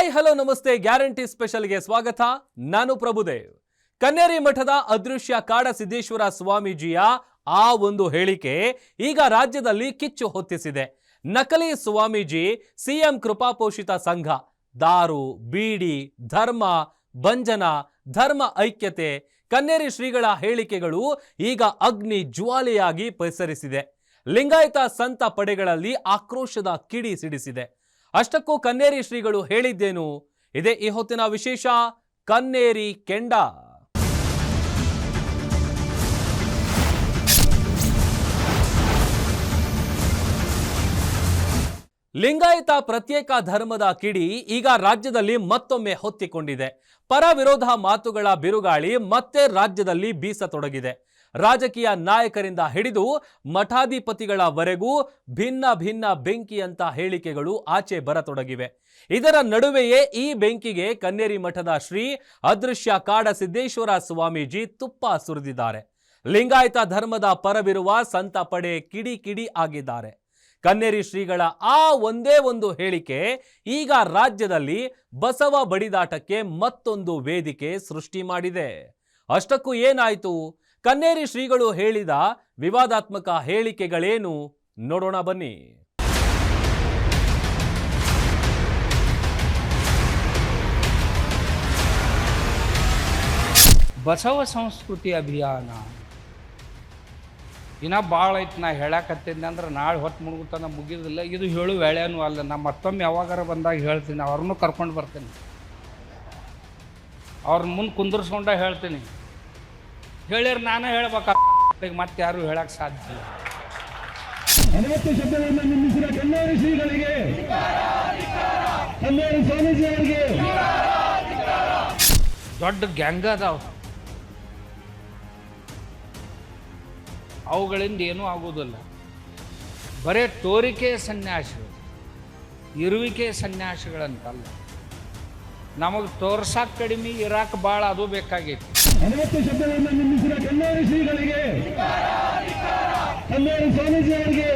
Hi, hello, ನಮಸ್ತೆ. Guarantee ಸ್ಪೆಷಲ್ಗೆ ಸ್ವಾಗತ. ನಾನು ಪ್ರಭುದೇವ್. ಕನ್ನೇರಿ ಮಠದ ಅದೃಶ್ಯ ಕಾಡ ಸಿದ್ದೇಶ್ವರ ಸ್ವಾಮೀಜಿಯ ಆ ಒಂದು ಹೇಳಿಕೆ ಈಗ ರಾಜ್ಯದಲ್ಲಿ ಕಿಚ್ಚು ಹೊತ್ತಿಸಿದೆ. ನಕಲಿ ಸ್ವಾಮೀಜಿ, ಸಿಎಂ ಕೃಪಾಪೋಷಿತ ಸಂಘ, ದಾರು, ಬೀಡಿ, ಧರ್ಮ, ಭಂಜನ, ಧರ್ಮ ಐಕ್ಯತೆ, ಕನ್ನೇರಿ ಶ್ರೀಗಳ ಹೇಳಿಕೆಗಳು ಈಗ ಅಗ್ನಿ ಜ್ವಾಲೆಯಾಗಿ ಪರಿಸರಿಸಿದೆ ಲಿಂಗಾಯತ ಸಂತ ಪಡೆಗಳಲ್ಲಿ ಆಕ್ರೋಶದ ಕಿಡಿ ಸಿಡಿಸಿದೆ. ಅಷ್ಟಕ್ಕೂ ಕನ್ನೇರಿ ಶ್ರೀಗಳು ಹೇಳಿದ್ದೇನು? ಇದೇ ಈ ಹೊತ್ತಿನ ವಿಶೇಷ, ಕನ್ನೇರಿ ಕೆಂಡ. ಲಿಂಗಾಯತ ಪ್ರತ್ಯೇಕ ಧರ್ಮದ ಕಿಡಿ ಈಗ ರಾಜ್ಯದಲ್ಲಿ ಮತ್ತೊಮ್ಮೆ ಹೊತ್ತಿಕೊಂಡಿದೆ. ಪರ ವಿರೋಧ ಮಾತುಗಳ ಬಿರುಗಾಳಿ ಮತ್ತೆ ರಾಜ್ಯದಲ್ಲಿ ಬೀಸತೊಡಗಿದೆ. ರಾಜಕೀಯ ನಾಯಕರಿಂದ ಹಿಡಿದು ಮಠಾಧಿಪತಿಗಳವರೆಗೂ ಭಿನ್ನ ಭಿನ್ನ ಬೆಂಕಿಯಂತ ಹೇಳಿಕೆಗಳು ಆಚೆ ಬರತೊಡಗಿವೆ. ಇದರ ನಡುವೆಯೇ ಈ ಬೆಂಕಿಗೆ ಕನ್ನೇರಿ ಮಠದ ಶ್ರೀ ಅದೃಶ್ಯ ಕಾಡ ಸಿದ್ದೇಶ್ವರ ಸ್ವಾಮೀಜಿ ತುಪ್ಪ ಸುರಿದಿದ್ದಾರೆ. ಲಿಂಗಾಯತ ಧರ್ಮದ ಪರವಿರುವ ಸಂತ ಪಡೆ ಕಿಡಿ ಕಿಡಿ ಆಗಿದ್ದಾರೆ. ಕನ್ನೇರಿ ಶ್ರೀಗಳ ಆ ಒಂದೇ ಒಂದು ಹೇಳಿಕೆ ಈಗ ರಾಜ್ಯದಲ್ಲಿ ಬಸವ ಬಡಿದಾಟಕ್ಕೆ ಮತ್ತೊಂದು ವೇದಿಕೆ ಸೃಷ್ಟಿ ಮಾಡಿದೆ. ಅಷ್ಟಕ್ಕೂ ಏನಾಯಿತು? ಕನ್ನೇರಿ ಶ್ರೀಗಳು ಹೇಳಿದ ವಿವಾದಾತ್ಮಕ ಹೇಳಿಕೆಗಳೇನು? ನೋಡೋಣ ಬನ್ನಿ. ಬಸವ ಸಂಸ್ಕೃತಿ ಅಭಿಯಾನ. ಇನ್ನ ಭಾಳ ಐತಿ, ನಾ ಹೇಳಕತ್ತಿದ್ದೆ ಅಂದ್ರೆ ನಾಳೆ ಹೊತ್ತು ಮುಳುಗುತ್ತಾನ ಮುಗಿದಿಲ್ಲ ಇದು ಹೇಳು ವೇಳೆನೂ ಅಲ್ಲ. ನಾ ಮತ್ತೊಮ್ಮೆ ಯಾವಾಗಾರ ಬಂದಾಗ ಹೇಳ್ತೀನಿ. ಅವ್ರನ್ನೂ ಕರ್ಕೊಂಡು ಬರ್ತೀನಿ. ಅವ್ರನ್ನ ಮುಂದೆ ಕುಂದರ್ಸ್ಕೊಂಡ ಹೇಳ್ತೀನಿ. ಹೇಳಿರ್ ನಾನು ಹೇಳ್ಬೇಕ. ಈಗ ಮತ್ತೆ ಯಾರು ಹೇಳಕ್ ಸಾಧ್ಯ ಇಲ್ಲ. ಅನವತ್ತು ಶಬ್ದಗಳನ್ನು ನಿಲ್ಲಿಸಿದ ಕನ್ನೇರಿ ಶ್ರೀಗಳಿಗೆ. ಕನ್ನೇರಿ ಸ್ವಾಮೀಜಿ ಅವರಿಗೆ. ದೊಡ್ಡ ಗ್ಯಾಂಗ್ ಅದಾವ. ಅವುಗಳಿಂದ ಏನೂ ಆಗೋದಿಲ್ಲ ಬರೇ ತೋರಿಕೆ ಸನ್ಯಾಸಿಗಳು ಇರುವಿಕೆ ಸನ್ಯಾಸಿಗಳಂತಲ್ಲ. ನಮಗೆ ತೋರ್ಸಕ್ಕೆ ಕಡಿಮೆ ಇರಾಕ್ ಭಾಳ ಅದು ಬೇಕಾಗಿತ್ತು ಅನವತ್ತು ಶಬ್ದಗಳನ್ನು ನಿಲ್ಲಿಸಿದ ಶ್ರೀಗಳಿಗೆ. ಸ್ವಾಮೀಜಿ ಅವರಿಗೆ.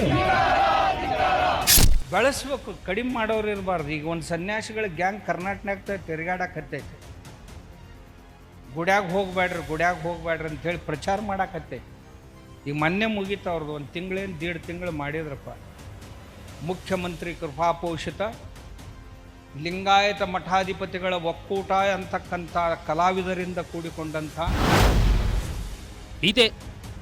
ಬೆಳೆಸ್ಬೇಕು ಕಡಿಮೆ ಮಾಡೋರು ಇರಬಾರ್ದು. ಈಗ ಒಂದು ಸನ್ಯಾಸಿಗಳ ಗ್ಯಾಂಗ್ ಕರ್ನಾಟಕನಾಗ ತಿರುಗಾಡಕತ್ತೈತಿ ಗುಡ್ಯಾಗ ಹೋಗ್ಬೇಡ್ರಿ ಗುಡ್ಯಾಗ ಹೋಗ್ಬೇಡ್ರಿ ಅಂತೇಳಿ ಪ್ರಚಾರ ಮಾಡಾಕತ್ತೈತಿ ಈಗ ಮೊನ್ನೆ ಮುಗೀತು ಅವ್ರದ್ದು ಒಂದು ತಿಂಗಳೇನು ದೀಡ್ ತಿಂಗಳು ಮಾಡಿದ್ರಪ್ಪ. ಮುಖ್ಯಮಂತ್ರಿ ಕೃಪಾಪೋಷಿತ ಲಿಂಗಾಯತ ಮಠಾಧಿಪತಿಗಳ ಒಕ್ಕೂಟ ಅಂತಕ್ಕಂಥ ಕಲಾವಿದರಿಂದ ಕೂಡಿಕೊಂಡಂಥ ಇದೆ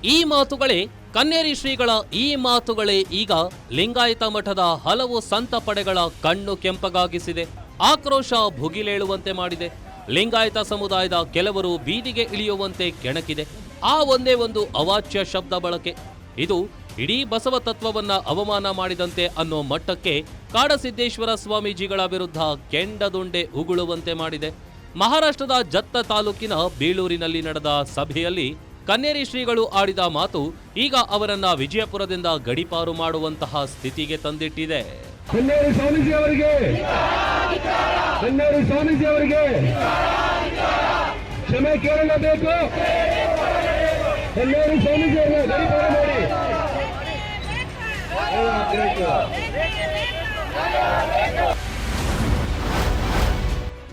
ಈ ಮಾತುಗಳೇ ಕನ್ನೇರಿ ಶ್ರೀಗಳ ಈ ಮಾತುಗಳೇ ಈಗ ಲಿಂಗಾಯತ ಮಠದ ಹಲವು ಸಂತ ಪಡೆಗಳ ಕಣ್ಣು ಕೆಂಪಗಾಗಿಸಿದೆ. ಆಕ್ರೋಶ ಭುಗಿಲೇಳುವಂತೆ ಮಾಡಿದೆ. ಲಿಂಗಾಯತ ಸಮುದಾಯದ ಕೆಲವರು ಬೀದಿಗೆ ಇಳಿಯುವಂತೆ ಕೆಣಕಿದೆ. ಆ ಒಂದೇ ಒಂದು ಅವಾಚ್ಯ ಶಬ್ದ ಬಳಕೆ. ಇದು ಇಡೀ ಬಸವ ತತ್ವವನ್ನ ಅವಮಾನ ಮಾಡಿದಂತೆ ಅನ್ನೋ ಮಟ್ಟಕ್ಕೆ ಕಾಡಸಿದ್ದೇಶ್ವರ ಸ್ವಾಮೀಜಿಗಳ ವಿರುದ್ಧ ಕೆಂಡದುಂಡೆ ಉಗುಳುವಂತೆ ಮಾಡಿದೆ. ಮಹಾರಾಷ್ಟ್ರದ ಜತ್ತ ತಾಲೂಕಿನ ಬೀಳೂರಿನಲ್ಲಿ ನಡೆದ ಸಭೆಯಲ್ಲಿ ಕನ್ನೇರಿ ಶ್ರೀಗಳು ಆಡಿದ ಮಾತು ಈಗ ಅವರನ್ನ ವಿಜಯಪುರದಿಂದ ಗಡಿಪಾರು ಮಾಡುವಂತಹ ಸ್ಥಿತಿಗೆ ತಂದಿಟ್ಟಿದೆ. ಸ್ವಾಮೀಜಿ ಅವರಿಗೆ!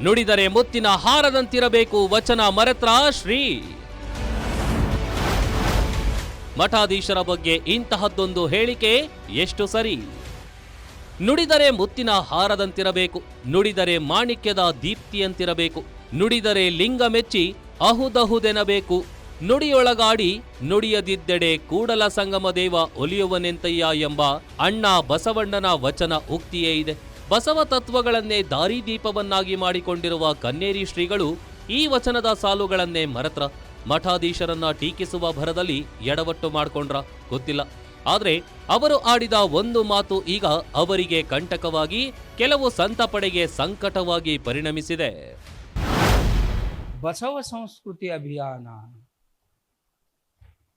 ನುಡಿದರೆ ಮುತ್ತಿನ ಹಾರದಂತಿರಬೇಕು ವಚನ ಮರೆತ್ರ ಶ್ರೀ. ಮಠಾಧೀಶರ ಬಗ್ಗೆ ಇಂತಹದ್ದೊಂದು ಹೇಳಿಕೆ ಎಷ್ಟು ಸರಿ? ನುಡಿದರೆ ಮುತ್ತಿನ ಹಾರದಂತಿರಬೇಕು, ನುಡಿದರೆ ಮಾಣಿಕ್ಯದ ದೀಪ್ತಿಯಂತಿರಬೇಕು, ನುಡಿದರೆ ಲಿಂಗ ಮೆಚ್ಚಿ ಅಹುದಹುದೆನಬೇಕು ನುಡಿಯೊಳಗಾಡಿ ನುಡಿಯದಿದ್ದೆಡೆ ಕೂಡಲ ಸಂಗಮ ದೇವ ಒಲಿಯುವನೆಂತಯ್ಯ ಎಂಬ ಅಣ್ಣ ಬಸವಣ್ಣನ ವಚನ ಉಕ್ತಿಯೇ ಇದೆ. ಬಸವ ತತ್ವಗಳನ್ನೇ ದಾರಿದೀಪವನ್ನಾಗಿ ಮಾಡಿಕೊಂಡಿರುವ ಕನ್ನೇರಿ ಶ್ರೀಗಳು ಈ ವಚನದ ಸಾಲುಗಳನ್ನೇ ಮರೆತ್ರ. ಮಠಾಧೀಶರನ್ನ ಟೀಕಿಸುವ ಭರದಲ್ಲಿ ಎಡವಟ್ಟು ಮಾಡಿಕೊಂಡ್ರ, ಗೊತ್ತಿಲ್ಲ. ಆದರೆ ಅವರು ಆಡಿದ ಒಂದು ಮಾತು ಈಗ ಅವರಿಗೆ ಕಂಟಕವಾಗಿ, ಕೆಲವು ಸಂತ ಪಡೆಗೆ ಸಂಕಟವಾಗಿ ಪರಿಣಮಿಸಿದೆ. ಬಸವ ಸಂಸ್ಕೃತಿ ಅಭಿಯಾನ.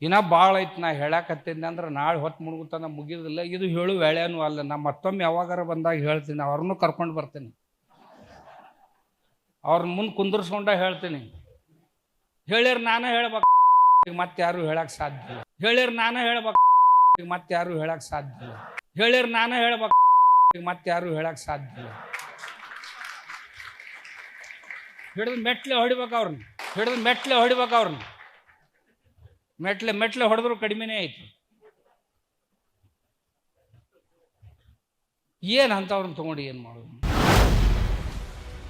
ಇನ್ನ ಭಾಳ ಐತಿ ನಾ ಹೇಳಕತ್ತಿದ್ದೆ ಅಂದ್ರೆ ನಾಳೆ ಹೊತ್ತು ಮುಳುಗುತ್ತಾನ ಮುಗಿದಿಲ್ಲ ಇದು ಹೇಳು ವೇಳೆನೂ ಅಲ್ಲ. ನಾ ಮತ್ತೊಮ್ಮೆ ಯಾವಾಗಾರ ಬಂದಾಗ ಹೇಳ್ತೀನಿ. ಅವ್ರನ್ನೂ ಕರ್ಕೊಂಡು ಬರ್ತೀನಿ. ಅವ್ರನ್ನ ಮುಂದೆ ಕುಂದರ್ಸ್ಕೊಂಡ ಹೇಳ್ತೀನಿ. ಹೇಳಿರ್ ನಾನೇ ಹೇಳ್ಬೇಕು ಈಗ ಮತ್ತೆ ಯಾರು ಹೇಳಕ್ ಸಾಧ್ಯ ಇಲ್ಲ. ಹೇಳಿರ್ ನಾನೇ ಹೇಳ್ಬೇಕು ಈಗ ಮತ್ತೆ ಯಾರು ಹೇಳಕ್ ಸಾಧ್ಯ ಇಲ್ಲ. ಹೇಳಿರ್ ನಾನೇ ಹೇಳ್ಬೇಕು ಈಗ ಮತ್ತೆ ಯಾರು ಹೇಳಕ್ ಸಾಧ್ಯ ಇಲ್ಲ. ಹಿಡಿದು ಮೆಟ್ಲೆ ಹೊಡಿಬೇಕು ಅವ್ರನ್ನ. ಹಿಡಿದು ಮೆಟ್ಲೆ ಹೊಡಿಬೇಕು ಅವ್ರನ್ನ. ಮೆಟ್ಲೆ ಮೆಟ್ಲೆ ಹೊಡೆದ್ರು ಕಡಿಮೆನೇ ಆಯ್ತು. ಏನು ಅಂಥವ್ರನ್ನ ತಗೊಂಡು ಏನು ಮಾಡೋದು?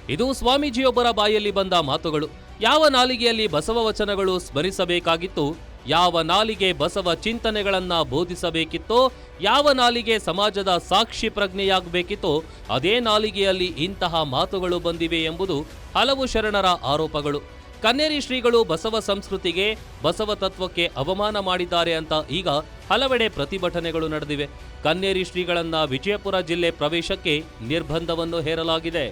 ಇದು ಸ್ವಾಮೀಜಿಯೊಬ್ಬರ ಬಾಯಲ್ಲಿ ಬಂದ ಮಾತುಗಳು. ಯಾವ ನಾಲಿಗೆಯಲ್ಲಿ ಬಸವ ವಚನಗಳು ಸ್ಮರಿಸಬೇಕಾಗಿತ್ತು, ಯಾವ ನಾಲಿಗೆ ಬಸವ ಚಿಂತನೆಗಳನ್ನ ಬೋಧಿಸಬೇಕಿತ್ತೋ, ಯಾವ ನಾಲಿಗೆ ಸಮಾಜದ ಸಾಕ್ಷಿ ಪ್ರಜ್ಞೆಯಾಗಬೇಕಿತ್ತೋ, ಅದೇ ನಾಲಿಗೆಯಲ್ಲಿ ಇಂತಹ ಮಾತುಗಳು ಬಂದಿವೆ ಎಂಬುದು ಹಲವು ಶರಣರ ಆರೋಪಗಳು. ಕನ್ನೇರಿ ಶ್ರೀಗಳು ಬಸವ ಸಂಸ್ಕೃತಿಗೆ, ಬಸವ ತತ್ವಕ್ಕೆ ಅವಮಾನ ಮಾಡಿದ್ದಾರೆ ಅಂತ ಈಗ ಹಲವೆಡೆ ಪ್ರತಿಭಟನೆಗಳು ನಡೆದಿವೆ. ಕನ್ನೇರಿ ಶ್ರೀಗಳನ್ನ ವಿಜಯಪುರ ಜಿಲ್ಲೆ ಪ್ರವೇಶಕ್ಕೆ ನಿರ್ಬಂಧವನ್ನು ಹೇರಲಾಗಿದೆ.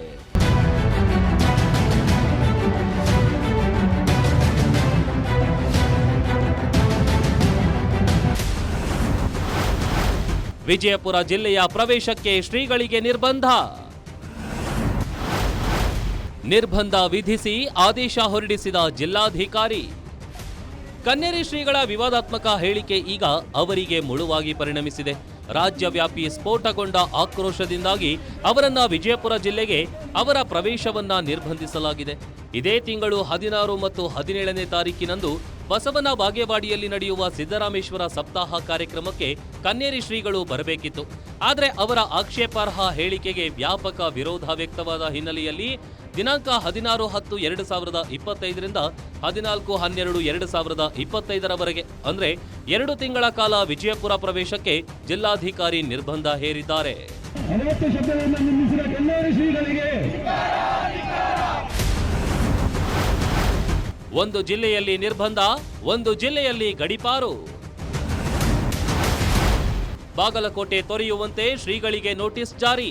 ವಿಜಯಪುರ ಜಿಲ್ಲೆಯ ಪ್ರವೇಶಕ್ಕೆ ಶ್ರೀಗಳಿಗೆ ನಿರ್ಬಂಧ. ನಿರ್ಬಂಧ ವಿಧಿಸಿ ಆದೇಶ ಹೊರಡಿಸಿದ ಜಿಲ್ಲಾಧಿಕಾರಿ. ಕನ್ನೇರಿ ಶ್ರೀಗಳ ವಿವಾದಾತ್ಮಕ ಹೇಳಿಕೆ ಈಗ ಅವರಿಗೆ ಮುಳುವಾಗಿ ಪರಿಣಮಿಸಿದೆ. ರಾಜ್ಯವ್ಯಾಪಿ ಸ್ಫೋಟಗೊಂಡ ಆಕ್ರೋಶದಿಂದಾಗಿ ಅವರನ್ನ ವಿಜಯಪುರ ಜಿಲ್ಲೆಗೆ ಅವರ ಪ್ರವೇಶವನ್ನ ನಿರ್ಬಂಧಿಸಲಾಗಿದೆ. ಇದೇ ತಿಂಗಳು ಹದಿನಾರು ಮತ್ತು ಹದಿನೇಳನೇ ತಾರೀಕಿನಂದು ಬಸವನ ಬಾಗೇವಾಡಿಯಲ್ಲಿ ನಡೆಯುವ ಸಿದ್ದರಾಮೇಶ್ವರ ಸಪ್ತಾಹ ಕಾರ್ಯಕ್ರಮಕ್ಕೆ ಕನ್ನೇರಿ ಶ್ರೀಗಳು ಬರಬೇಕಿತ್ತು. ಆದರೆ ಅವರ ಆಕ್ಷೇಪಾರ್ಹ ಹೇಳಿಕೆಗೆ ವ್ಯಾಪಕ ವಿರೋಧ ವ್ಯಕ್ತವಾದ ಹಿನ್ನೆಲೆಯಲ್ಲಿ ದಿನಾಂಕ ಹದಿನಾರು ಹತ್ತು ಎರಡು ಸಾವಿರದ ಇಪ್ಪತ್ತೈದರಿಂದ ಹದಿನಾಲ್ಕು ಹನ್ನೆರಡು ಎರಡು ಸಾವಿರದ ಇಪ್ಪತ್ತೈದರವರೆಗೆ ಅಂದರೆ ಎರಡು ತಿಂಗಳ ಕಾಲ ವಿಜಯಪುರ ಪ್ರವೇಶಕ್ಕೆ ಜಿಲ್ಲಾಧಿಕಾರಿ ನಿರ್ಬಂಧ ಹೇರಿದ್ದಾರೆ. ಒಂದು ಜಿಲ್ಲೆಯಲ್ಲಿ ನಿರ್ಬಂಧ ಒಂದು ಜಿಲ್ಲೆಯಲ್ಲಿ ಗಡಿಪಾರು. ಬಾಗಲಕೋಟೆ ತೊರೆಯುವಂತೆ ಶ್ರೀಗಳಿಗೆ ನೋಟಿಸ್ ಜಾರಿ.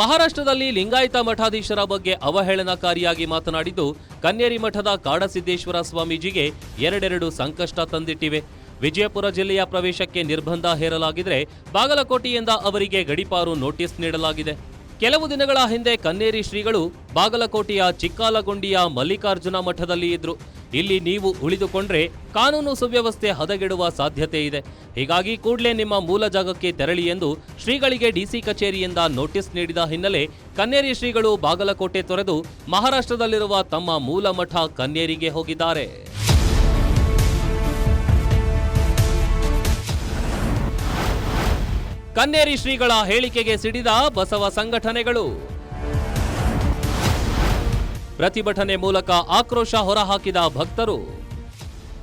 ಮಹಾರಾಷ್ಟ್ರದಲ್ಲಿ ಲಿಂಗಾಯತ ಮಠಾಧೀಶರ ಬಗ್ಗೆ ಅವಹೇಳನಕಾರಿಯಾಗಿ ಮಾತನಾಡಿದ್ದು, ಕನ್ನೇರಿ ಮಠದ ಕಾಡಸಿದ್ದೇಶ್ವರ ಸ್ವಾಮೀಜಿಗೆ ಎರಡೆರಡು ಸಂಕಷ್ಟ ತಂದಿಟ್ಟಿವೆ. ವಿಜಯಪುರ ಜಿಲ್ಲೆಯ ಪ್ರವೇಶಕ್ಕೆ ನಿರ್ಬಂಧ ಹೇರಲಾಗಿದ್ರೆ ಬಾಗಲಕೋಟೆಯಿಂದ ಅವರಿಗೆ ಗಡಿಪಾರು ನೋಟಿಸ್ ನೀಡಲಾಗಿದೆ. ಕೆಲವು ದಿನಗಳ ಹಿಂದೆ ಕನ್ನೇರಿ ಶ್ರೀಗಳು ಬಾಗಲಕೋಟೆಯ ಚಿಕ್ಕಾಲಗೊಂಡಿಯ ಮಲ್ಲಿಕಾರ್ಜುನ ಮಠದಲ್ಲಿ ಇದ್ರು. ಇಲ್ಲಿ ನೀವು ಉಳಿದುಕೊಂಡ್ರೆ ಕಾನೂನು ಸುವ್ಯವಸ್ಥೆ ಹದಗೆಡುವ ಸಾಧ್ಯತೆ ಇದೆ. ಹೀಗಾಗಿ ಕೂಡಲೇ ನಿಮ್ಮ ಮೂಲ ಜಾಗಕ್ಕೆ ತೆರಳಿ ಎಂದು ಶ್ರೀಗಳಿಗೆ ಡಿಸಿ ಕಚೇರಿಯಿಂದ ನೋಟಿಸ್ ನೀಡಿದ ಹಿನ್ನೆಲೆ ಕನ್ನೇರಿ ಶ್ರೀಗಳು ಬಾಗಲಕೋಟೆ ತೊರೆದು ಮಹಾರಾಷ್ಟ್ರದಲ್ಲಿರುವ ತಮ್ಮ ಮೂಲ ಮಠ ಕನ್ನೇರಿಗೆ ಹೋಗಿದ್ದಾರೆ. ಕನ್ನೇರಿ ಶ್ರೀಗಳ ಹೇಳಿಕೆಗೆ ಸಿಡಿದ ಬಸವ ಸಂಘಟನೆಗಳು. ಪ್ರತಿಭಟನೆ ಮೂಲಕ ಆಕ್ರೋಶ ಹೊರಹಾಕಿದ ಭಕ್ತರು.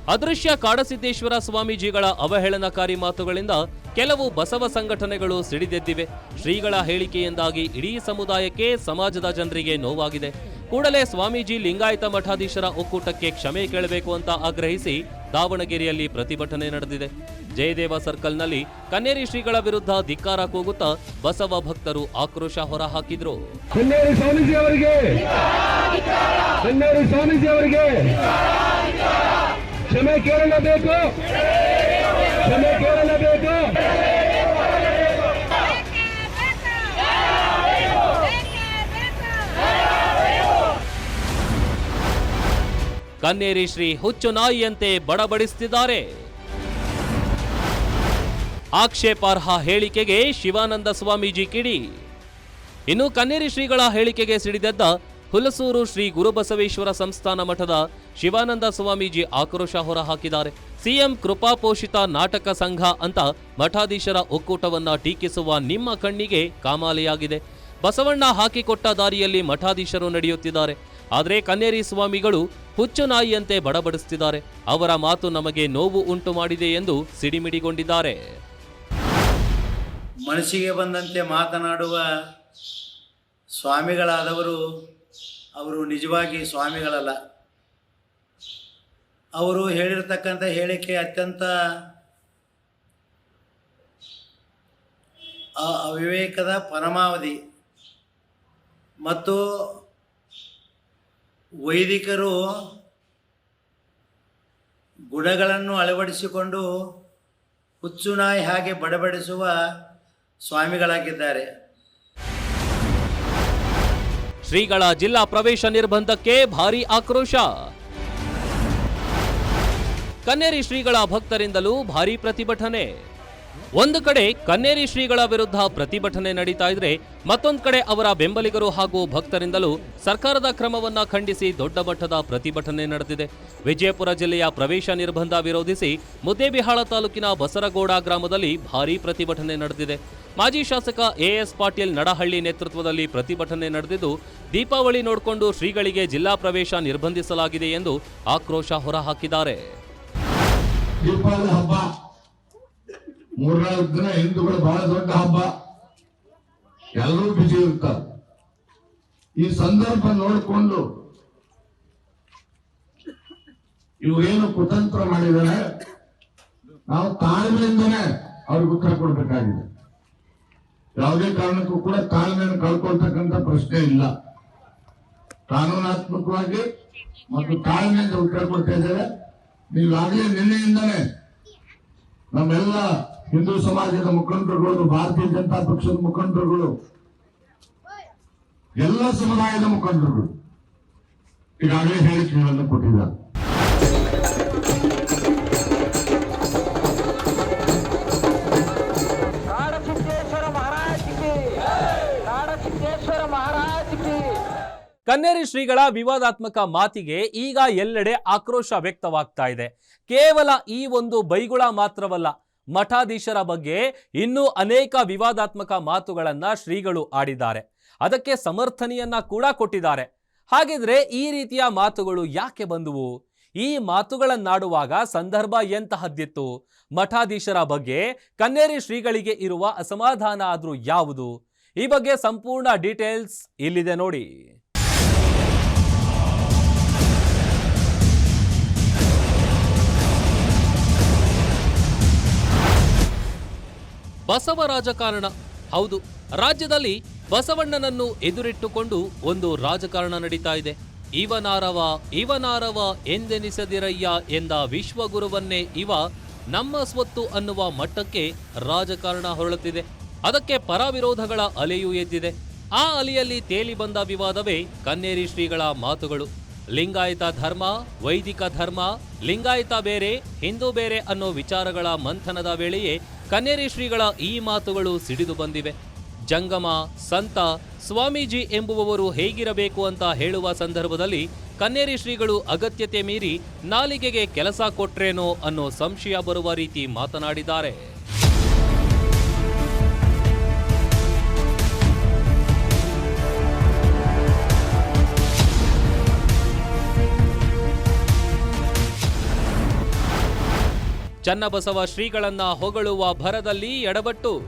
ಅದೃಶ್ಯ ಕಾಡಸಿದ್ದೇಶ್ವರ ಸ್ವಾಮೀಜಿಗಳ ಅವಹೇಳನಕಾರಿ ಮಾತುಗಳಿಂದ ಕೆಲವು ಬಸವ ಸಂಘಟನೆಗಳು ಸಿಡಿದೆದ್ದಿವೆ. ಶ್ರೀಗಳ ಹೇಳಿಕೆಯಿಂದಾಗಿ ಇಡೀ ಸಮುದಾಯಕ್ಕೆ, ಸಮಾಜದ ಜನರಿಗೆ ನೋವಾಗಿದೆ. ಕೂಡಲೇ ಸ್ವಾಮೀಜಿ ಲಿಂಗಾಯತ ಮಠಾಧೀಶರ ಒಕ್ಕೂಟಕ್ಕೆ ಕ್ಷಮೆ ಕೇಳಬೇಕು ಅಂತ ಆಗ್ರಹಿಸಿ ದಾವಣಗೆರೆಯಲ್ಲಿ ಪ್ರತಿಭಟನೆ ನಡೆದಿದೆ. ಜಯದೇವ ಸರ್ಕಲ್ನಲ್ಲಿ ಕನ್ನೇರಿ ಶ್ರೀಗಳ ವಿರುದ್ಧ ಧಿಕ್ಕಾರ ಕೂಗುತ್ತಾ ಬಸವ ಭಕ್ತರು ಆಕ್ರೋಶ ಹೊರಹಾಕಿದ್ರು. ಕ್ಷಮೆ ಕೇಳಲೇಬೇಕು. ಕ್ಷಮೆ ಕೇಳಲೇಬೇಕು ಕನ್ನೇರಿ ಶ್ರೀ ಹುಚ್ಚು ನಾಯಿಯಂತೆ ಬಡಬಡಿಸುತ್ತಿದ್ದಾರೆ ಆಕ್ಷೇಪಾರ್ಹ ಹೇಳಿಕೆಗೆ ಶಿವಾನಂದ ಸ್ವಾಮೀಜಿ ಕಿಡಿ. ಇನ್ನು ಕನ್ನೇರಿ ಶ್ರೀಗಳ ಹೇಳಿಕೆಗೆ ಸಿಡಿದೆದ್ದ ಹುಲಸೂರು ಶ್ರೀ ಗುರುಬಸವೇಶ್ವರ ಸಂಸ್ಥಾನ ಮಠದ ಶಿವಾನಂದ ಸ್ವಾಮೀಜಿ ಆಕ್ರೋಶ ಹೊರಹಾಕಿದ್ದಾರೆ. ಸಿಎಂ ಕೃಪಾಪೋಷಿತ ನಾಟಕ ಸಂಘ ಅಂತ ಮಠಾಧೀಶರ ಒಕ್ಕೂಟವನ್ನ ಟೀಕಿಸುವ ನಿಮ್ಮ ಕಣ್ಣಿಗೆ ಕಾಮಾಲೆಯಾಗಿದೆ. ಬಸವಣ್ಣ ಹಾಕಿಕೊಟ್ಟ ದಾರಿಯಲ್ಲಿ ಮಠಾಧೀಶರು ನಡೆಯುತ್ತಿದ್ದಾರೆ. ಆದರೆ ಕನ್ನೇರಿ ಸ್ವಾಮಿಗಳು ಹುಚ್ಚು ನಾಯಿಯಂತೆ ಬಡಬಡಿಸುತ್ತಿದ್ದಾರೆ ಅವರ ಮಾತು ನಮಗೆ ನೋವು ಉಂಟು ಮಾಡಿದೆ ಎಂದು ಸಿಡಿಮಿಡಿಗೊಂಡಿದ್ದಾರೆ. ಮನಸ್ಸಿಗೆ ಬಂದಂತೆ ಮಾತನಾಡುವ ಸ್ವಾಮಿಗಳಾದವರು ಅವರು ನಿಜವಾಗಿ ಸ್ವಾಮಿಗಳಲ್ಲ. ಅವರು ಹೇಳಿರ್ತಕ್ಕಂಥ ಹೇಳಿಕೆ ಅತ್ಯಂತ ಅವಿವೇಕದ ಪರಮಾವಧಿ. ಮತ್ತು ವೈದಿಕರು ಗುಣಗಳನ್ನು ಅಳವಡಿಸಿಕೊಂಡು ಹುಚ್ಚುನಾಯಿ ಹಾಗೆ ಬಡಬಡಿಸುವ ಸ್ವಾಮಿಗಳಾಗಿದ್ದಾರೆ. ಶ್ರೀಗಳ ಜಿಲ್ಲಾ ಪ್ರವೇಶ ನಿರ್ಬಂಧಕ್ಕೆ ಭಾರಿ ಆಕ್ರೋಶ. ಕನ್ನೇರಿ ಶ್ರೀಗಳ ಭಕ್ತರಿಂದಲೂ ಭಾರಿ ಪ್ರತಿಭಟನೆ. ಒಂದು ಕಡೆ ಕನ್ನೇರಿ ಶ್ರೀಗಳ ವಿರುದ್ಧ ಪ್ರತಿಭಟನೆ ನಡೀತಾ ಇದ್ರೆ ಮತ್ತೊಂದು ಕಡೆ ಅವರ ಬೆಂಬಲಿಗರು ಹಾಗೂ ಭಕ್ತರಿಂದಲೂ ಸರ್ಕಾರದ ಕ್ರಮವನ್ನ ಖಂಡಿಸಿ ದೊಡ್ಡ ಮಟ್ಟದ ಪ್ರತಿಭಟನೆ ನಡೆದಿದೆ. ವಿಜಯಪುರ ಜಿಲ್ಲೆಯ ಪ್ರವೇಶ ನಿರ್ಬಂಧ ವಿರೋಧಿಸಿ ಮುದ್ದೇಬಿಹಾಳ ತಾಲೂಕಿನ ಬಸರಗೋಡ ಗ್ರಾಮದಲ್ಲಿ ಭಾರೀ ಪ್ರತಿಭಟನೆ ನಡೆದಿದೆ. ಮಾಜಿ ಶಾಸಕ ಎಎಸ್ ಪಾಟೀಲ್ ನಡಹಳ್ಳಿ ನೇತೃತ್ವದಲ್ಲಿ ಪ್ರತಿಭಟನೆ ನಡೆದಿದ್ದು, ದೀಪಾವಳಿ ನೋಡಿಕೊಂಡು ಶ್ರೀಗಳಿಗೆ ಜಿಲ್ಲಾ ಪ್ರವೇಶ ನಿರ್ಬಂಧಿಸಲಾಗಿದೆ ಎಂದು ಆಕ್ರೋಶ ಹೊರಹಾಕಿದ್ದಾರೆ. ಮೂರ್ನಾಲ್ಕು ದಿನ ಹಿಂದೂಗಳು ಬಹಳ ದೊಡ್ಡ ಹಬ್ಬ. ಎಲ್ಲರೂ ಬಿಜಿ ಇರ್ತಾರೆ. ಈ ಸಂದರ್ಭ ನೋಡಿಕೊಂಡು ಇವೇನು ಕುತಂತ್ರ ಮಾಡಿದರೆ ನಾವು ತಾಳ್ಮೆಯಿಂದನೇ ಅವ್ರಿಗೆ ಉತ್ತರ ಕೊಡ್ಬೇಕಾಗಿದೆ. ಯಾವುದೇ ಕಾರಣಕ್ಕೂ ಕೂಡ ತಾಳ್ಮೆಯನ್ನು ಕಳ್ಕೊಳ್ತಕ್ಕಂಥ ಪ್ರಶ್ನೆ ಇಲ್ಲ. ಕಾನೂನಾತ್ಮಕವಾಗಿ ಮತ್ತು ತಾಳ್ಮೆಯಿಂದ ಉತ್ತರ ಕೊಡ್ತಾ ಇದ್ದಾರೆ. ನೀವಾಗಲೇ ನಿನ್ನೆಯಿಂದನೇ ನಮ್ಮೆಲ್ಲ ಹಿಂದೂ ಸಮಾಜದ ಮುಖಂಡರುಗಳು ಭಾರತೀಯ ಜನತಾ ಪಕ್ಷದ ಮುಖಂಡರುಗಳು ಎಲ್ಲ ಸಮುದಾಯದ ಮುಖಂಡರುಗಳು ಈಗಾಗಲೇ ಹೇಳಿಕೆಗಳನ್ನು ಕೊಟ್ಟಿದ್ದಾರೆ. ಕನ್ನೇರಿ ಶ್ರೀಗಳ ವಿವಾದಾತ್ಮಕ ಮಾತಿಗೆ ಈಗ ಎಲ್ಲೆಡೆ ಆಕ್ರೋಶ ವ್ಯಕ್ತವಾಗ್ತಾ ಇದೆ. ಕೇವಲ ಈ ಒಂದು ಬೈಗುಳ ಮಾತ್ರವಲ್ಲ ಮಠಾಧೀಶರ ಬಗ್ಗೆ ಇನ್ನೂ ಅನೇಕ ವಿವಾದಾತ್ಮಕ ಮಾತುಗಳನ್ನ ಶ್ರೀಗಳು ಆಡಿದ್ದಾರೆ. ಅದಕ್ಕೆ ಸಮರ್ಥನೆಯನ್ನ ಕೂಡ ಕೊಟ್ಟಿದ್ದಾರೆ. ಹಾಗಿದ್ರೆ ಈ ರೀತಿಯ ಮಾತುಗಳು ಯಾಕೆ ಬಂದುವು? ಈ ಮಾತುಗಳನ್ನಾಡುವಾಗ ಸಂದರ್ಭ ಎಂತಹದ್ದಿತ್ತು? ಮಠಾಧೀಶರ ಬಗ್ಗೆ ಕನ್ನೇರಿ ಶ್ರೀಗಳಿಗೆ ಇರುವ ಅಸಮಾಧಾನ ಆದ್ರೂ ಯಾವುದು? ಈ ಬಗ್ಗೆ ಸಂಪೂರ್ಣ ಡೀಟೇಲ್ಸ್ ಇಲ್ಲಿದೆ ನೋಡಿ. ಬಸವ ರಾಜಕಾರಣ. ಹೌದು, ರಾಜ್ಯದಲ್ಲಿ ಬಸವಣ್ಣನನ್ನು ಎದುರಿಟ್ಟುಕೊಂಡು ಒಂದು ರಾಜಕಾರಣ ನಡೀತಾ ಇದೆ. ಇವನಾರವ ಇವನಾರವ ಎಂದೆನಿಸದಿರಯ್ಯ ಎಂದ ವಿಶ್ವಗುರುವನ್ನೇ ಇವ ನಮ್ಮ ಸ್ವತ್ತು ಅನ್ನುವ ಮಟ್ಟಕ್ಕೆ ರಾಜಕಾರಣ ಹೊರಳುತ್ತಿದೆ. ಅದಕ್ಕೆ ಪರವಿರೋಧಗಳ ಅಲೆಯೂ ಎದ್ದಿದೆ. ಆ ಅಲೆಯಲ್ಲಿ ತೇಲಿ ಬಂದ ವಿವಾದವೇ ಕನ್ನೇರಿ ಶ್ರೀಗಳ ಮಾತುಗಳು. ಲಿಂಗಾಯತ ಧರ್ಮ, ವೈದಿಕ ಧರ್ಮ, ಲಿಂಗಾಯತ ಬೇರೆ, ಹಿಂದೂ ಬೇರೆ ಅನ್ನೋ ವಿಚಾರಗಳ ಮಂಥನದ ವೇಳೆಯೇ ಕನ್ನೇರಿ ಶ್ರೀಗಳ ಈ ಮಾತುಗಳು ಸಿಡಿದು ಬಂದಿವೆ. ಜಂಗಮ, ಸಂತ, ಸ್ವಾಮೀಜಿ ಎಂಬುವವರು ಹೇಗಿರಬೇಕು ಅಂತ ಹೇಳುವ ಸಂದರ್ಭದಲ್ಲಿ ಕನ್ನೇರಿ ಶ್ರೀಗಳು ಅಗತ್ಯತೆ ಮೀರಿ ನಾಲಿಗೆಗೆ ಕೆಲಸ ಕೊಟ್ರೇನೋ ಅನ್ನೋ ಸಂಶಯ ಬರುವ ರೀತಿ ಮಾತನಾಡಿದ್ದಾರೆ. ಚನ್ನಬಸವ ಶ್ರೀಗಳನ್ನ ಹೊಗಳುವ ಭರದಲ್ಲಿ ಎಡಬಟ್ಟು.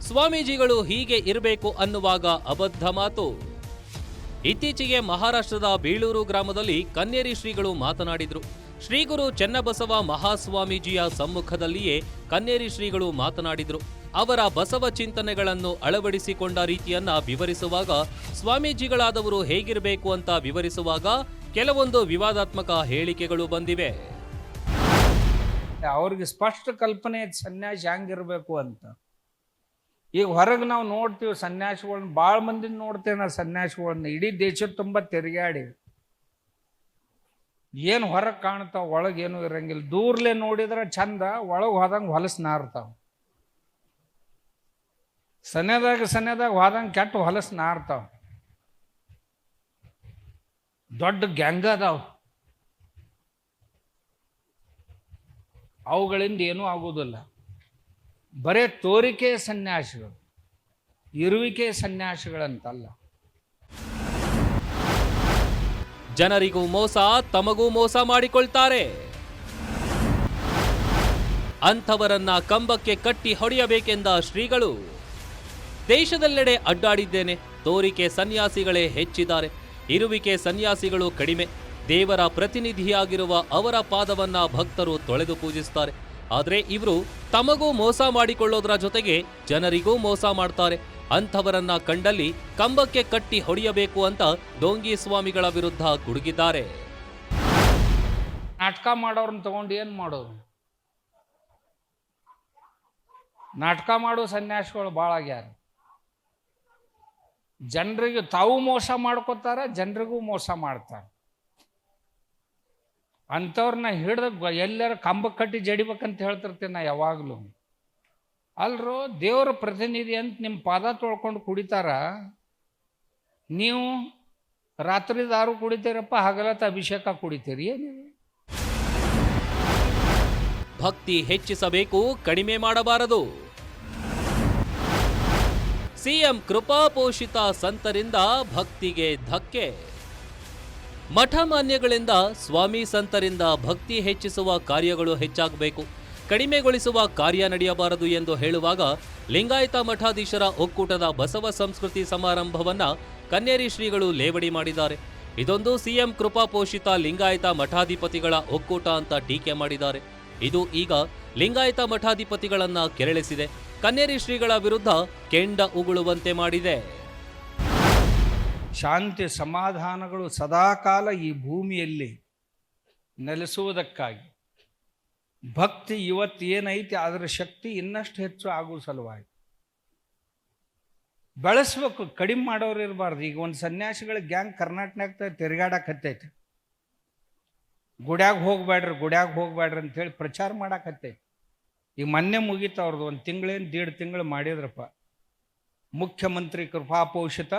ಸ್ವಾಮೀಜಿಗಳು ಹೀಗೆ ಇರಬೇಕು ಅನ್ನುವಾಗ ಅಬದ್ಧ ಮಾತು. ಇತ್ತೀಚೆಗೆ ಮಹಾರಾಷ್ಟ್ರದ ಬೀಳೂರು ಗ್ರಾಮದಲ್ಲಿ ಕನ್ನೇರಿ ಶ್ರೀಗಳು ಮಾತನಾಡಿದರು. ಶ್ರೀಗುರು ಚೆನ್ನಬಸವ ಮಹಾಸ್ವಾಮೀಜಿಯ ಸಮ್ಮುಖದಲ್ಲಿಯೇ ಕನ್ನೇರಿ ಶ್ರೀಗಳು ಮಾತನಾಡಿದರು. ಅವರ ಬಸವ ಚಿಂತನೆಗಳನ್ನು ಅಳವಡಿಸಿಕೊಂಡ ರೀತಿಯನ್ನ ವಿವರಿಸುವಾಗ ಸ್ವಾಮೀಜಿಗಳಾದವರು ಹೇಗಿರಬೇಕು ಅಂತ ವಿವರಿಸುವಾಗ ಕೆಲವೊಂದು ವಿವಾದಾತ್ಮಕ ಹೇಳಿಕೆಗಳು ಬಂದಿವೆ. ಅವ್ರಿಗೆ ಸ್ಪಷ್ಟ ಕಲ್ಪನೆ ಸನ್ಯಾಸಿ ಹೆಂಗಿರ್ಬೇಕು ಅಂತ. ಈಗ ಹೊರಗೆ ನಾವು ನೋಡ್ತೀವಿ ಸನ್ಯಾಸಿಗಳನ್ನ ಭಾಳ ಮಂದಿ ನೋಡ್ತೇವೆ ನಾವು ಸನ್ಯಾಸಿಗಳನ್ನ ಇಡೀ ದೇಶದ ತುಂಬ ತಿರುಗಾಡಿ ಏನು ಹೊರಗೆ ಕಾಣ್ತಾವ, ಒಳಗೆ ಏನೂ ಇರಂಗಿಲ್ಲ. ದೂರ್ಲೆ ನೋಡಿದ್ರೆ ಚಂದ, ಒಳಗೆ ಹೋದಂಗೆ ಹೊಲಸು ನಾರ್ತಾವ. ಸನ್ಯದಾಗ ಸನ್ಯದಾಗ ಹೋದಂಗೆ ಕೆಟ್ಟ ಹೊಲಸು ನಾರ್ತಾವ. ದೊಡ್ಡ ಗ್ಯಾಂಗ್ ಅದಾವ. ಅವುಗಳಿಂದ ಏನೂ ಆಗೋದಿಲ್ಲ. ಬರೇ ತೋರಿಕೆ ಸನ್ಯಾಸಿಗಳು, ಇರುವಿಕೆ ಸನ್ಯಾಸಿಗಳಂತಲ್ಲ. ಜನರಿಗೂ ಮೋಸ, ತಮಗೂ ಮೋಸ ಮಾಡಿಕೊಳ್ತಾರೆ. ಅಂಥವರನ್ನ ಕಂಬಕ್ಕೆ ಕಟ್ಟಿ ಹೊಡೆಯಬೇಕೆಂದ ಶ್ರೀಗಳು. ದೇಶದೆಲ್ಲೆಡೆ ಅಡ್ಡಾಡಿದ್ದೇನೆ, ತೋರಿಕೆ ಸನ್ಯಾಸಿಗಳೇ ಹೆಚ್ಚಿದ್ದಾರೆ. ಇರುವಿಕೆ ಸನ್ಯಾಸಿಗಳು ಕಡಿಮೆ. ದೇವರ ಪ್ರತಿನಿಧಿಯಾಗಿರುವ ಅವರ ಪಾದವನ್ನ ಭಕ್ತರು ತೊಳೆದು ಪೂಜಿಸ್ತಾರೆ. ಆದರೆ ಇವರು ತಮಗೂ ಮೋಸ ಮಾಡಿಕೊಳ್ಳೋದ್ರ ಜೊತೆಗೆ ಜನರಿಗೂ ಮೋಸ ಮಾಡ್ತಾರೆ. ಅಂಥವರನ್ನ ಕಂಡಲ್ಲಿ ಕಂಬಕ್ಕೆ ಕಟ್ಟಿ ಹೊಡೆಯಬೇಕು ಅಂತ ಡೋಂಗಿ ಸ್ವಾಮಿಗಳ ವಿರುದ್ಧ ಗುಡುಗಿದ್ದಾರೆ. ನಾಟಕ ಮಾಡೋರನ್ನ ತಗೊಂಡು ಏನು ಮಾಡೋರು ನಾಟಕ ಮಾಡೋ ಸನ್ಯಾಸಿಗಳು ಭಾಳ ಆಗ್ಯಾರ ಜನರಿಗೆ ತಾವು ಮೋಸ ಮಾಡ್ಕೋತಾರೆ, ಜನರಿಗೂ ಮೋಸ ಮಾಡ್ತಾರೆ. ಅಂಥವ್ರನ್ನ ಹಿಡ್ದು ಎಲ್ಲರ ಕಂಬ ಕಟ್ಟಿ ಜಡಿಬೇಕಂತ ಹೇಳ್ತಿರ್ತೀನಿ ನಾ ಯಾವಾಗಲೂ. ಅಲ್ರು ದೇವರ ಪ್ರತಿನಿಧಿ ಅಂತ ನಿಮ್ಮ ಪಾದ ತೊಳ್ಕೊಂಡು ಕುಡಿತಾರ, ನೀವು ರಾತ್ರಿ ದಾರು ಕುಡಿತೀರಪ್ಪ ಹಗಲತ್ತ ಅಭಿಷೇಕ ಕುಡಿತೀರಿ, ಏನಿದೆ? ಭಕ್ತಿ ಹೆಚ್ಚಿಸಬೇಕು, ಕಡಿಮೆ ಮಾಡಬಾರದು. ಸಿಎಂ ಕೃಪಾಪೋಷಿತ ಸಂತರಿಂದ ಭಕ್ತಿಗೆ ಧಕ್ಕೆ. ಮಠ ಮಾನ್ಯಗಳಿಂದ ಸ್ವಾಮಿ ಸಂತರಿಂದ ಭಕ್ತಿ ಹೆಚ್ಚಿಸುವ ಕಾರ್ಯಗಳು ಹೆಚ್ಚಾಗಬೇಕು. ಕಡಿಮೆಗೊಳಿಸುವ ಕಾರ್ಯ ನಡೆಯಬಾರದು ಎಂದು ಹೇಳುವಾಗ ಲಿಂಗಾಯತ ಮಠಾಧೀಶರ ಒಕ್ಕೂಟದ ಬಸವ ಸಂಸ್ಕೃತಿ ಸಮಾರಂಭವನ್ನ ಕನ್ನೇರಿ ಶ್ರೀಗಳು ಲೇವಡಿ ಮಾಡಿದ್ದಾರೆ. ಇದೊಂದು ಸಿಎಂ ಕೃಪಾಪೋಷಿತ ಲಿಂಗಾಯತ ಮಠಾಧಿಪತಿಗಳ ಒಕ್ಕೂಟ ಅಂತ ಟೀಕೆ ಮಾಡಿದ್ದಾರೆ. ಇದು ಈಗ ಲಿಂಗಾಯತ ಮಠಾಧಿಪತಿಗಳನ್ನ ಕೆರಳಿಸಿದೆ. ಕನ್ನೇರಿ ಶ್ರೀಗಳ ವಿರುದ್ಧ ಕೆಂಡ ಉಗುಳುವಂತೆ ಮಾಡಿದೆ. ಶಾಂತಿ ಸಮಾಧಾನಗಳು ಸದಾಕಾಲ ಈ ಭೂಮಿಯಲ್ಲಿ ನೆಲೆಸುವುದಕ್ಕಾಗಿ. ಭಕ್ತಿ ಇವತ್ತು ಏನೈತಿ ಅದರ ಶಕ್ತಿ ಇನ್ನಷ್ಟು ಹೆಚ್ಚು ಆಗುವ ಸಲುವಾಗಿ. ಬೆಳೆಸ್ಬೇಕು, ಕಡಿಮೆ ಮಾಡೋರು ಇರಬಾರ್ದು. ಈಗ ಒಂದು ಸನ್ಯಾಸಿಗಳ ಗ್ಯಾಂಗ್ ಕರ್ನಾಟಕದಾಗ ತಿರುಗಾಡಕ್ಕೆ ಹತ್ತೈತೆ. ಗುಡ್ಯಾಗ ಹೋಗ್ಬೇಡ್ರಿ ಗುಡ್ಯಾಗ ಹೋಗ್ಬೇಡ್ರಿ ಅಂತೇಳಿ ಪ್ರಚಾರ ಮಾಡಾಕತ್ತೈತಿ ಈಗ ಮೊನ್ನೆ ಮುಗೀತು ಅವ್ರದ್ದು ಒಂದು ತಿಂಗಳೇನು ದೇಡ್ ತಿಂಗಳು ಮಾಡಿದ್ರಪ್ಪ. ಮುಖ್ಯಮಂತ್ರಿ ಕೃಪಾಪೋಷಿತ,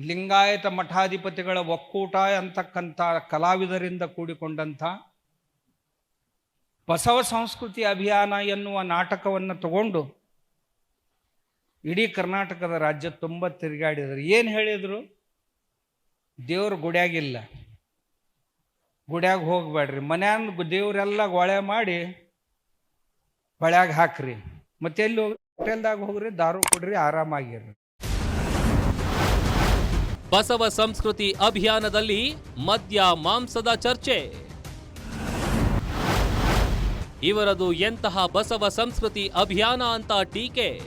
ಲಿಂಗಾಯತ ಮಠಾಧಿಪತಿಗಳ ಒಕ್ಕೂಟ ಅಂತಕ್ಕಂಥ ಕಲಾವಿದರಿಂದ ಕೂಡಿಕೊಂಡಂಥ ಬಸವ ಸಂಸ್ಕೃತಿ ಅಭಿಯಾನ ಎನ್ನುವ ನಾಟಕವನ್ನು ತಗೊಂಡು ಇಡೀ ಕರ್ನಾಟಕದ ರಾಜ್ಯ ತುಂಬ ತಿರುಗಾಡಿದರು. ಏನು ಹೇಳಿದರು? ದೇವ್ರ ಗುಡ್ಯಾಗಿಲ್ಲ. ಗುಡ್ಯಾಗ ಹೋಗ್ಬೇಡ್ರಿ ಮನ್ಯಾನ ದೇವರೆಲ್ಲ ಗೊಳೆ ಮಾಡಿ ಬಳ್ಯಾಗ ಹಾಕ್ರಿ. ಮತ್ತೆ ಎಲ್ಲಿ ಹೋಗ್ರಿ? ಹೋಟೆಲ್ದಾಗ ಹೋಗ್ರಿ, ದಾರು ಕೊಡ್ರಿ, ಆರಾಮಾಗಿರ್ರಿ. ಬಸವ ಸಂಸ್ಕೃತಿ ಅಭಿಯಾನದಲ್ಲಿ ಮದ್ಯ ಮಾಂಸದ ಚರ್ಚೆ. ಇವರದು ಎಂತಹ ಬಸವ ಸಂಸ್ಕೃತಿ ಅಭಿಯಾನ ಅಂತ ಟೀಕೆ.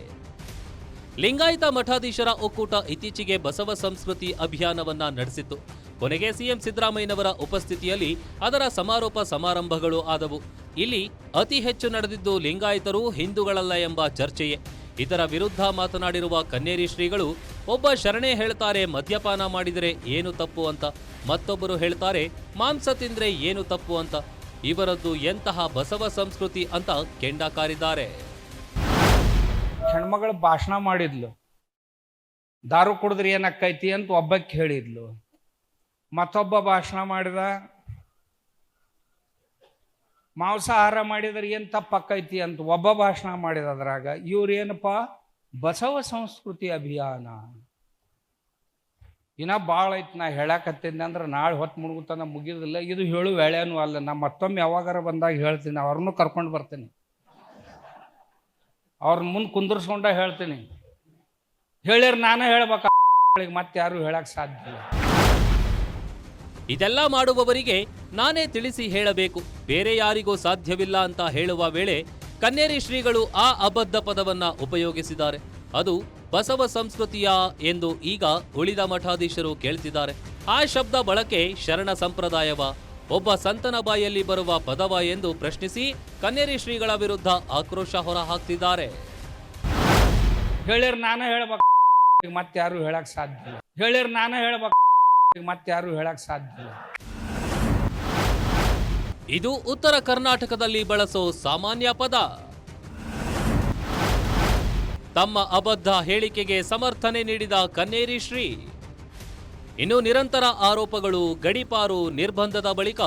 ಲಿಂಗಾಯತ ಮಠಾಧೀಶರ ಒಕ್ಕೂಟ ಇತ್ತೀಚೆಗೆ ಬಸವ ಸಂಸ್ಕೃತಿ ಅಭಿಯಾನವನ್ನ ನಡೆಸಿತ್ತು. ಕೊನೆಗೆ ಸಿಎಂ ಸಿದ್ದರಾಮಯ್ಯನವರ ಉಪಸ್ಥಿತಿಯಲ್ಲಿ ಅದರ ಸಮಾರೋಪ ಸಮಾರಂಭಗಳು ಆದವು. ಇಲ್ಲಿ ಅತಿ ಹೆಚ್ಚು ನಡೆದಿದ್ದು ಲಿಂಗಾಯತರು, ಹಿಂದೂಗಳಲ್ಲ ಎಂಬ ಚರ್ಚೆಯೇ. ಇದರ ವಿರುದ್ಧ ಮಾತನಾಡಿರುವ ಕನ್ನೇರಿ ಶ್ರೀಗಳು, ಒಬ್ಬ ಶರಣೆ ಹೇಳ್ತಾರೆ, ಮದ್ಯಪಾನ ಮಾಡಿದರೆ ಏನು ತಪ್ಪು ಅಂತ. ಮತ್ತೊಬ್ಬರು ಹೇಳ್ತಾರೆ, ಮಾಂಸ ತಿಂದ್ರೆ ಏನು ತಪ್ಪು ಅಂತ. ಇವರದ್ದು ಎಂತಹ ಬಸವ ಸಂಸ್ಕೃತಿ ಅಂತ ಕೆಂಡ ಕಾರಿದ್ದಾರೆ. ಹೆಣ್ಮಗಳು ಭಾಷಣ ಮಾಡಿದ್ಲು. ದಾರು ಕುಡಿದ್ರೆ ಏನಕ್ಕೈತಿ? ಅಂತ ಒಬ್ಬಕ್ಕೆ ಹೇಳಿದ್ಲು ಮತ್ತೊಬ್ಬ ಭಾಷಣ ಮಾಡಿದ. ಮಾಂಸಾಹಾರ ಮಾಡಿದ್ರೆ ಏನು ತಪ್ಪಕ್ಕೈತಿ ಅಂತ ಒಬ್ಬ ಭಾಷಣ ಮಾಡಿದ ಅದ್ರಾಗ ಇವ್ರು ಏನಪ್ಪ ಬಸವ ಸಂಸ್ಕೃತಿ ಅಭಿಯಾನ. ಇನ್ನ ಭಾಳ ಐತಿ ನಾ ಹೇಳಕತ್ತೀನಿ ಅಂದ್ರೆ ನಾಳೆ ಹೊತ್ತು ಮುಳುಗುತ್ತಾನ ಮುಗಿದಿಲ್ಲ ಇದು ಹೇಳು ವೇಳೆನೂ ಅಲ್ಲ. ನಾ ಮತ್ತೊಮ್ಮೆ ಯಾವಾಗಾರ ಬಂದಾಗ ಹೇಳ್ತೀನಿ. ಅವ್ರನ್ನೂ ಕರ್ಕೊಂಡು ಬರ್ತೀನಿ. ಅವ್ರ ಮುಂದೆ ಕುಂದರ್ಸ್ಕೊಂಡ ಹೇಳ್ತೀನಿ. ಹೇಳಿರ್ ನಾನೇ ಹೇಳ್ಬೇಕ. ಮತ್ತೆ ಯಾರು ಹೇಳಕ್ ಸಾಧ್ಯ ಇಲ್ಲ. ಇದೆಲ್ಲ ಮಾಡುವವರಿಗೆ ನಾನೇ ತಿಳಿಸಿ ಹೇಳಬೇಕು. ಬೇರೆ ಯಾರಿಗೂ ಸಾಧ್ಯವಿಲ್ಲ ಅಂತ ಹೇಳುವ ವೇಳೆ ಕನ್ನೇರಿ ಶ್ರೀಗಳು ಆ ಅಬದ್ಧ ಪದವನ್ನ ಉಪಯೋಗಿಸಿದ್ದಾರೆ. ಅದು ಬಸವ ಸಂಸ್ಕೃತಿಯ ಎಂದು ಈಗ ಉಳಿದ ಮಠಾಧೀಶರು ಕೇಳ್ತಿದ್ದಾರೆ. ಆ ಶಬ್ದ ಬಳಕೆ ಶರಣ ಸಂಪ್ರದಾಯವ. ಒಬ್ಬ ಸಂತನ ಬಾಯಲ್ಲಿ ಬರುವ ಪದವ ಎಂದು ಪ್ರಶ್ನಿಸಿ ಕನ್ನೇರಿ ಶ್ರೀಗಳ ವಿರುದ್ಧ ಆಕ್ರೋಶ ಹೊರಹಾಕ್ತಿದ್ದಾರೆ. ಹೇಳಿರ್ ನಾನು ಹೇಳ್ಬೇಕು. ಮತ್ತೆ ಯಾರು ಹೇಳಕ್ ಸಾಧ್ಯ ಹೇಳಿರ್ ನಾನೇ ಹೇಳ್ಬೇಕ. ಮತ್ತೆ ಯಾರು ಹೇಳಕ್ ಸಾಧ್ಯ ಇದು ಉತ್ತರ ಕರ್ನಾಟಕದಲ್ಲಿ ಬಳಸೋ ಸಾಮಾನ್ಯ ಪದ. ತಮ್ಮ ಅಬದ್ಧ ಹೇಳಿಕೆಗೆ ಸಮರ್ಥನೆ ನೀಡಿದ ಕನ್ನೇರಿ ಶ್ರೀ. ಇನ್ನು ನಿರಂತರ ಆರೋಪಗಳು ಗಡಿಪಾರು ನಿರ್ಬಂಧದ ಬಳಿಕ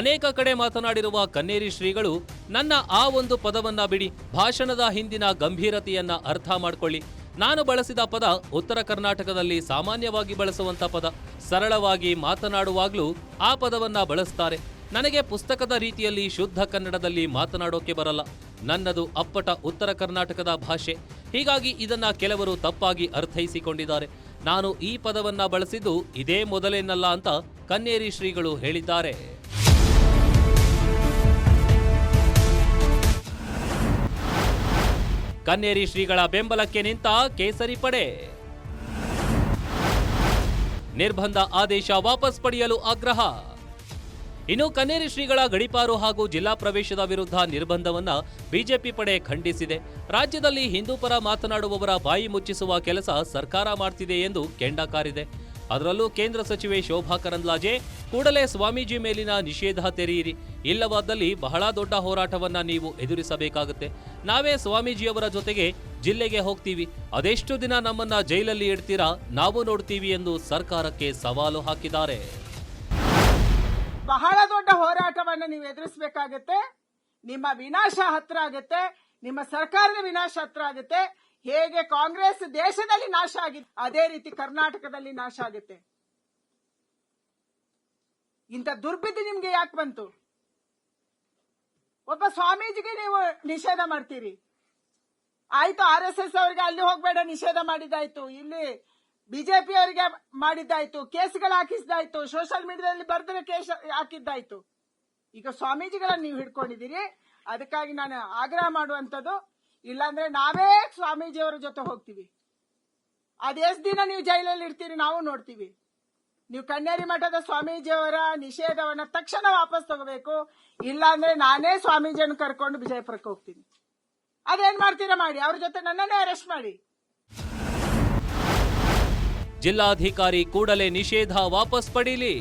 ಅನೇಕ ಕಡೆ ಮಾತನಾಡಿರುವ ಕನ್ನೇರಿ ಶ್ರೀಗಳು, ನನ್ನ ಆ ಒಂದು ಪದವನ್ನ ಬಿಡಿ, ಭಾಷಣದ ಹಿಂದಿನ ಗಂಭೀರತೆಯನ್ನ ಅರ್ಥ ಮಾಡ್ಕೊಳ್ಳಿ. ನಾನು ಬಳಸಿದ ಪದ ಉತ್ತರ ಕರ್ನಾಟಕದಲ್ಲಿ ಸಾಮಾನ್ಯವಾಗಿ ಬಳಸುವಂತ ಪದ. ಸರಳವಾಗಿ ಮಾತನಾಡುವಾಗಲೂ ಆ ಪದವನ್ನ ಬಳಸ್ತಾರೆ. ನನಗೆ ಪುಸ್ತಕದ ರೀತಿಯಲ್ಲಿ ಶುದ್ಧ ಕನ್ನಡದಲ್ಲಿ ಮಾತನಾಡೋಕೆ ಬರಲ್ಲ. ನನ್ನದು ಅಪ್ಪಟ ಉತ್ತರ ಕರ್ನಾಟಕದ ಭಾಷೆ. ಹೀಗಾಗಿ ಇದನ್ನ ಕೆಲವರು ತಪ್ಪಾಗಿ ಅರ್ಥೈಸಿಕೊಂಡಿದ್ದಾರೆ. ನಾನು ಈ ಪದವನ್ನ ಬಳಸಿದ್ದು ಇದೇ ಮೊದಲೇನಲ್ಲ ಅಂತ ಕನ್ನೇರಿ ಶ್ರೀಗಳು ಹೇಳಿದ್ದಾರೆ. ಕನ್ನೇರಿ ಶ್ರೀಗಳ ಬೆಂಬಲಕ್ಕೆ ನಿಂತ ಕೇಸರಿ ಪಡೆ. ನಿರ್ಬಂಧ ಆದೇಶ ವಾಪಸ್ ಪಡೆಯಲು ಆಗ್ರಹ. ಇನ್ನು ಕನ್ನೇರಿ ಶ್ರೀಗಳ ಗಡಿಪಾರು ಹಾಗೂ ಜಿಲ್ಲಾ ಪ್ರವೇಶದ ವಿರುದ್ಧ ನಿರ್ಬಂಧವನ್ನ ಬಿಜೆಪಿ ಪಡೆ ಖಂಡಿಸಿದೆ. ರಾಜ್ಯದಲ್ಲಿ ಹಿಂದೂ ಪರ ಮಾತನಾಡುವವರ ಬಾಯಿ ಮುಚ್ಚಿಸುವ ಕೆಲಸ ಸರ್ಕಾರ ಮಾಡ್ತಿದೆ ಎಂದು ಕೆಂಡ ಕಾರಿದೆ ಅದರಲ್ಲೂ ಕೇಂದ್ರ ಸಚಿವೆ ಶೋಭಾ ಕರಂದ್ಲಾಜೆ, ಕೂಡಲೇ ಸ್ವಾಮೀಜಿ ಮೇಲಿನ ನಿಷೇಧ ತೆರೆಯಿರಿ. ಇಲ್ಲವಾದಲ್ಲಿ ಬಹಳ ದೊಡ್ಡ ಹೋರಾಟವನ್ನ ನೀವು ಎದುರಿಸಬೇಕಾಗುತ್ತೆ. ನಾವೇ ಸ್ವಾಮೀಜಿಯವರ ಜೊತೆಗೆ ಜಿಲ್ಲೆಗೆ ಹೋಗ್ತೀವಿ. ಅದೆಷ್ಟು ದಿನ ನಮ್ಮನ್ನ ಜೈಲಲ್ಲಿ ಇಡ್ತೀರಾ? ನಾವು ನೋಡ್ತೀವಿ ಎಂದು ಸರ್ಕಾರಕ್ಕೆ ಸವಾಲು ಹಾಕಿದ್ದಾರೆ. ಬಹಳ ದೊಡ್ಡ ಹೋರಾಟವನ್ನು ನೀವು ಎದುರಿಸಬೇಕಾಗತ್ತೆ. ನಿಮ್ಮ ವಿನಾಶ ಹತ್ರ ಆಗುತ್ತೆ. ನಿಮ್ಮ ಸರ್ಕಾರದ ವಿನಾಶ ಹತ್ರ ಆಗುತ್ತೆ. ಹೇಗೆ ಕಾಂಗ್ರೆಸ್ ದೇಶದಲ್ಲಿ ನಾಶ ಆಗಿದೆ ಅದೇ ರೀತಿ ಕರ್ನಾಟಕದಲ್ಲಿ ನಾಶ ಆಗುತ್ತೆ. ಇಂಥ ದುರ್ಬಿದ್ದು ನಿಮ್ಗೆ ಯಾಕೆ ಬಂತು? ಒಬ್ಬ ಸ್ವಾಮೀಜಿಗೆ ನೀವು ನಿಷೇಧ ಮಾಡ್ತೀರಿ. ಆಯ್ತು, ಆರ್ ಎಸ್ ಎಸ್ ಅವರಿಗೆ ಅಲ್ಲಿ ಹೋಗ್ಬೇಡ, ನಿಷೇಧ ಮಾಡಿದ್ದಾಯ್ತು. ಇಲ್ಲಿ ಬಿಜೆಪಿ ಅವರಿಗೆ ಮಾಡಿದ್ದಾಯ್ತು, ಕೇಸ್ಗಳು ಹಾಕಿಸ್ದಾಯ್ತು ಸೋಷಿಯಲ್ ಮೀಡಿಯಾದಲ್ಲಿ ಬರೆದ್ರೆ ಕೇಸ್ ಹಾಕಿದ್ದಾಯ್ತು. ಈಗ ಸ್ವಾಮೀಜಿಗಳನ್ನ ನೀವು ಹಿಡ್ಕೊಂಡಿದ್ದೀರಿ. ಅದಕ್ಕಾಗಿ ನಾನು ಆಗ್ರಹ ಮಾಡುವಂಥದ್ದು ಇಲ್ಲಾಂದ್ರೆ ನಾವೇ ಸ್ವಾಮೀಜಿಯವರ ಜೊತೆ ಹೋಗ್ತೀವಿ. ಅದೆಷ್ಟು ದಿನ ನೀವು ಜೈಲಲ್ಲಿ ಇರ್ತೀರಿ ನಾವು ನೋಡ್ತೀವಿ. ನೀವು ಕನ್ಯಾರಿ ಮಠದ ಸ್ವಾಮೀಜಿಯವರ ನಿಷೇಧವನ್ನ ತಕ್ಷಣ ವಾಪಸ್ ತಗೋಬೇಕು. ಇಲ್ಲಾಂದ್ರೆ ನಾನೇ ಸ್ವಾಮೀಜಿಯನ್ನು ಕರ್ಕೊಂಡು ವಿಜಯಪುರಕ್ಕೆ ಹೋಗ್ತೀನಿ. ಅದೇನ್ ಮಾಡ್ತೀರಾ ಮಾಡಿ? ಅವ್ರ ಜೊತೆ ನನ್ನನ್ನೇ ಅರೆಸ್ಟ್ ಮಾಡಿ. ಜಿಲ್ಲಾಧಿಕಾರಿ ಕೂಡಲೇ ನಿಷೇಧ ವಾಪಸ್ ಪಡೀಲಿ.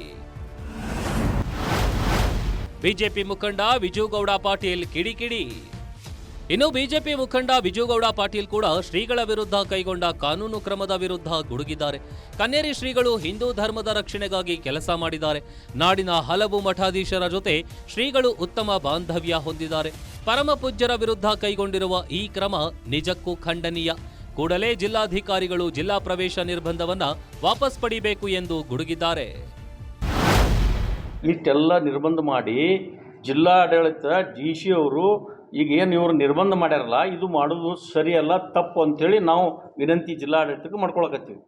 ಬಿಜೆಪಿ ಮುಖಂಡ ವಿಜುಗೌಡ ಪಾಟೀಲ್ ಕಿಡಿಕಿಡಿ. ಇನ್ನು ಬಿಜೆಪಿ ಮುಖಂಡ ವಿಜುಗೌಡ ಪಾಟೀಲ್ ಕೂಡ ಶ್ರೀಗಳ ವಿರುದ್ಧ ಕೈಗೊಂಡ ಕಾನೂನು ಕ್ರಮದ ವಿರುದ್ಧ ಗುಡುಗಿದ್ದಾರೆ. ಕನ್ನೇರಿ ಶ್ರೀಗಳು ಹಿಂದೂ ಧರ್ಮದ ರಕ್ಷಣೆಗಾಗಿ ಕೆಲಸ ಮಾಡಿದ್ದಾರೆ. ನಾಡಿನ ಹಲವು ಮಠಾಧೀಶರ ಜೊತೆ ಶ್ರೀಗಳು ಉತ್ತಮ ಬಾಂಧವ್ಯ ಹೊಂದಿದ್ದಾರೆ. ಪರಮ ಪೂಜ್ಯರ ವಿರುದ್ಧ ಕೈಗೊಂಡಿರುವ ಈ ಕ್ರಮ ನಿಜಕ್ಕೂ ಖಂಡನೀಯ. ಕೂಡಲೇ ಜಿಲ್ಲಾಧಿಕಾರಿಗಳು ಜಿಲ್ಲಾ ಪ್ರವೇಶ ನಿರ್ಬಂಧವನ್ನು ವಾಪಸ್ ಪಡಿಬೇಕು ಎಂದು ಗುಡುಗಿದ್ದಾರೆ. ಇಷ್ಟೆಲ್ಲ ನಿರ್ಬಂಧ ಮಾಡಿ ಜಿಲ್ಲಾಡಳಿತ ಡಿ ಸಿ ಅವರು ಈಗ ಏನು ಇವರು ನಿರ್ಬಂಧ ಮಾಡ್ಯಾರಲ್ಲ, ಇದು ಮಾಡೋದು ಸರಿಯಲ್ಲ ತಪ್ಪು ಅಂಥೇಳಿ ನಾವು ವಿನಂತಿ ಜಿಲ್ಲಾಡಳಿತಕ್ಕೆ ಮಾಡ್ಕೊಳಕತ್ತೀವಿ.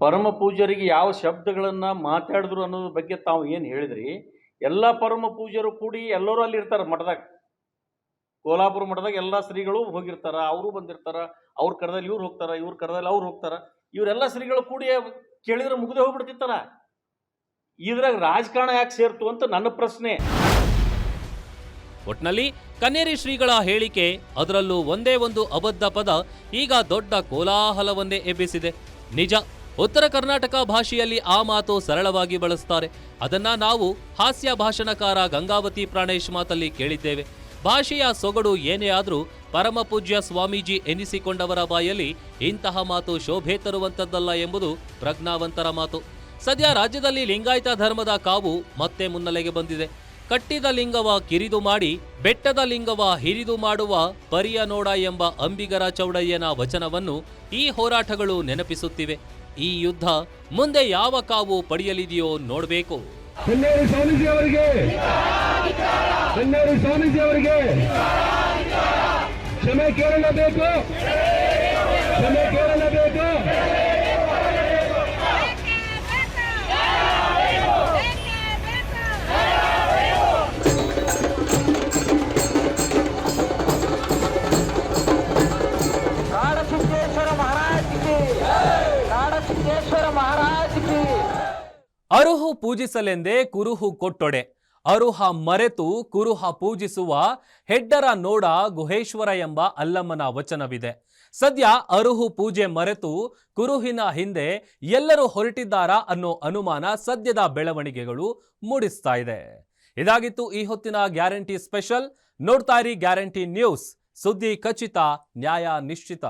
ಪರಮ ಪೂಜ್ಯರಿಗೆ ಯಾವ ಶಬ್ದಗಳನ್ನು ಮಾತಾಡಿದ್ರು ಅನ್ನೋದ್ರ ಬಗ್ಗೆ ತಾವು ಏನು ಹೇಳಿದ್ರಿ? ಎಲ್ಲ ಪರಮ ಪೂಜ್ಯರು ಕೂಡಿ ಎಲ್ಲರೂ ಅಲ್ಲಿ ಇರ್ತಾರೆ ಮಠದಾಗ. ಕೋಲಾಪುರ ಮಠದಾಗ ಎಲ್ಲ ಶ್ರೀಗಳು ಹೋಗಿರ್ತಾರ, ಅವರು ಬಂದಿರ್ತಾರ, ಅವ್ರ ಕರೆದಲ್ಲಿ ಇವ್ರು ಹೋಗ್ತಾರ, ಇವ್ರ ಕರೆದಲ್ಲಿ ಅವ್ರು ಹೋಗ್ತಾರ. ಇವರೆಲ್ಲ ಶ್ರೀಗಳು ಕೂಡಿ ಕೇಳಿದ್ರೆ ಮುಗಿದೇ ಹೋಗ್ಬಿಡ್ತಿತ್ತಾರ ಇದ್ರಾಗ ರಾಜಕಾರಣ ಯಾಕೆ ಸೇರ್ತು ಅಂತ ನನ್ನ ಪ್ರಶ್ನೆ. ಒಟ್ನಲ್ಲಿ ಕನ್ನೇರಿ ಶ್ರೀಗಳ ಹೇಳಿಕೆ ಅದರಲ್ಲೂ ಒಂದೇ ಒಂದು ಅಬದ್ಧ ಪದ ಈಗ ದೊಡ್ಡ ಕೋಲಾಹಲವನ್ನೇ ಎಬ್ಬಿಸಿದೆ. ನಿಜ, ಉತ್ತರ ಕರ್ನಾಟಕ ಭಾಷೆಯಲ್ಲಿ ಆ ಮಾತು ಸರಳವಾಗಿ ಬಳಸ್ತಾರೆ. ಅದನ್ನ ನಾವು ಹಾಸ್ಯ ಭಾಷಣಕಾರ ಗಂಗಾವತಿ ಪ್ರಾಣೇಶ್ ಮಾತಲ್ಲಿ ಕೇಳಿದ್ದೇವೆ. ಭಾಷೆಯ ಸೊಗಡು ಏನೇ ಆದರೂ ಪರಮಪೂಜ್ಯ ಸ್ವಾಮೀಜಿ ಎನಿಸಿಕೊಂಡವರ ಬಾಯಲ್ಲಿ ಇಂತಹ ಮಾತು ಶೋಭೆ ತರುವಂಥದ್ದಲ್ಲ ಎಂಬುದು ಪ್ರಜ್ಞಾವಂತರ ಮಾತು. ಸದ್ಯ ರಾಜ್ಯದಲ್ಲಿ ಲಿಂಗಾಯತ ಧರ್ಮದ ಕಾವು ಮತ್ತೆ ಮುನ್ನೆಲೆಗೆ ಬಂದಿದೆ. ಕಟ್ಟಿದ ಲಿಂಗವ ಕಿರಿದು ಮಾಡಿ, ಬೆಟ್ಟದ ಲಿಂಗವ ಹಿರಿದು ಮಾಡುವ ಪರಿಯ ನೋಡ ಎಂಬ ಅಂಬಿಗರ ಚೌಡಯ್ಯನ ವಚನವನ್ನು ಈ ಹೋರಾಟಗಳು ನೆನಪಿಸುತ್ತಿವೆ. ಈ ಯುದ್ಧ ಮುಂದೆ ಯಾವ ಕಾವು ಪಡೆಯಲಿದೆಯೋ ನೋಡಬೇಕು. ಕ್ಷಮೆ ಕೇಳಲೇಬೇಕು! ಕ್ಷಮೆ ಅರುಹು ಪೂಜಿಸಲೆಂದೇ ಕುರುಹು ಕೊಟ್ಟೊಡೆ. ಅರುಹ ಮರೆತು ಕುರುಹ ಪೂಜಿಸುವ ಹೆಡ್ಡರ ನೋಡ ಗುಹೇಶ್ವರ ಎಂಬ ಅಲ್ಲಮ್ಮನ ವಚನವಿದೆ. ಸದ್ಯ ಅರುಹು ಪೂಜೆ ಮರೆತು ಕುರುಹಿನ ಹಿಂದೆ ಎಲ್ಲರೂ ಹೊರಟಿದ್ದಾರಾ ಅನ್ನೋ ಅನುಮಾನ ಸದ್ಯದ ಬೆಳವಣಿಗೆಗಳು ಮೂಡಿಸ್ತಾ ಇದೆ. ಇದಾಗಿತ್ತು ಈ ಹೊತ್ತಿನ ಗ್ಯಾರಂಟಿ ಸ್ಪೆಷಲ್. ನೋಡ್ತಾ ಇರಿ ಗ್ಯಾರಂಟಿ ನ್ಯೂಸ್. ಸುದ್ದಿ ಖಚಿತ, ನ್ಯಾಯ ನಿಶ್ಚಿತ.